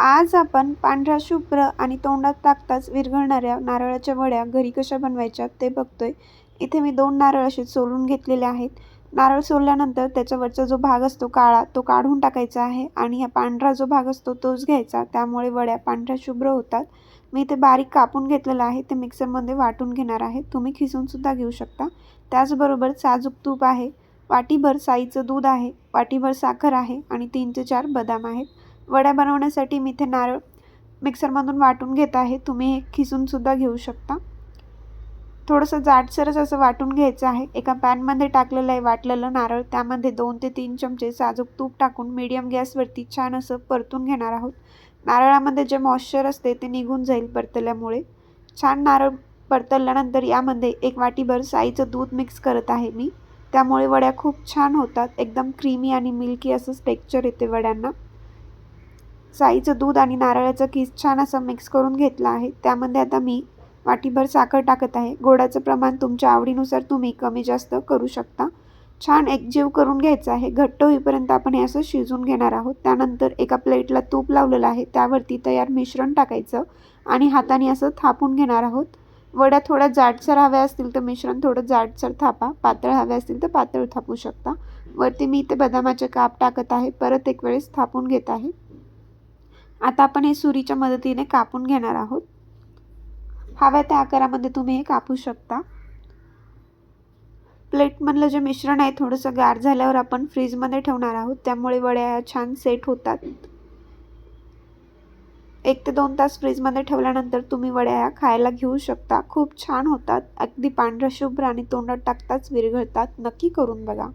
आज आपण पांढऱ्या शुभ्र आणि तोंडात टाकताच विरघळणाऱ्या नारळाच्या वड्या घरी कशा बनवायच्या ते बघतोय. इथे मी दोन नारळ असे सोलून घेतलेले आहेत. नारळ सोलल्यानंतर त्याच्यावरचा जो भाग असतो काळा तो काढून टाकायचा आहे आणि हा पांढरा जो भाग असतो तोच घ्यायचा. त्यामुळे वड्या पांढऱ्या शुभ्र होतात. मी इथे बारीक कापून घेतलेलं आहे. ते मिक्सरमध्ये वाटून घेणार आहे. तुम्ही खिसूनसुद्धा घेऊ शकता. त्याचबरोबर साजूक तूप आहे. वाटीभर साईचं दूध आहे. वाटीभर साखर आहे आणि तीन ते चार बदाम आहेत. वड्या बनवण्यासाठी मी इथे नारळ मिक्सरमधून वाटून घेत आहे. तुम्ही हे खिसूनसुद्धा घेऊ शकता. थोडंसं जाडसरच असं वाटून घ्यायचं आहे. एका पॅनमध्ये टाकलेलं आहे वाटलेलं नारळ. त्यामध्ये दोन ते तीन चमचे साजूक तूप टाकून मीडियम गॅसवरती छान असं परतून घेणार आहोत. नारळामध्ये जे मॉइश्चर असते ते निघून जाईल परतल्यामुळे. छान नारळ परतल्यानंतर यामध्ये एक वाटीभर साईचं दूध मिक्स करत आहे मी. त्यामुळे वड्या खूप छान होतात. एकदम क्रीमी आणि मिल्की असं टेक्स्चर येते वड्यांना. साईचं दूध आणि नारळाचं किस छान असं मिक्स करून घेतलं आहे. त्यामध्ये आता मी वाटीभर साखर टाकत आहे. गोडाचं प्रमाण तुमच्या आवडीनुसार तुम्ही कमी जास्त करू शकता. छान एकजीव करून घ्यायचं आहे. घट्ट होईपर्यंत आपण हे असं शिजून घेणार आहोत. त्यानंतर एका प्लेटला तूप लावलेलं आहे. त्यावरती तयार मिश्रण टाकायचं आणि हाताने असं थापून घेणार आहोत. वड्या थोड्या जाडसर हव्या असतील तर मिश्रण थोडं जाडसर थापा. पातळ हव्या असतील तर पातळ थापू शकता. वरती मी इथे बदामाचे काप टाकत आहे. परत एक वेळेस थापून घेत आहे. आता आपण हे सुरीच्या मदतीने कापून घेणार आहोत. हव्या त्या आकारामध्ये तुम्ही हे कापू शकता. प्लेटमधलं जे मिश्रण आहे थोडंसं गार झाल्यावर आपण फ्रीजमध्ये ठेवणार आहोत. त्यामुळे वड्या छान सेट होतात. एक ते दोन तास फ्रीजमध्ये ठेवल्यानंतर तुम्ही वड्या खायला घेऊ शकता. खूप छान होतात. अगदी पांढऱ्या शुभ्र आणि तोंडात टाकताच विरघळतात. नक्की करून बघा.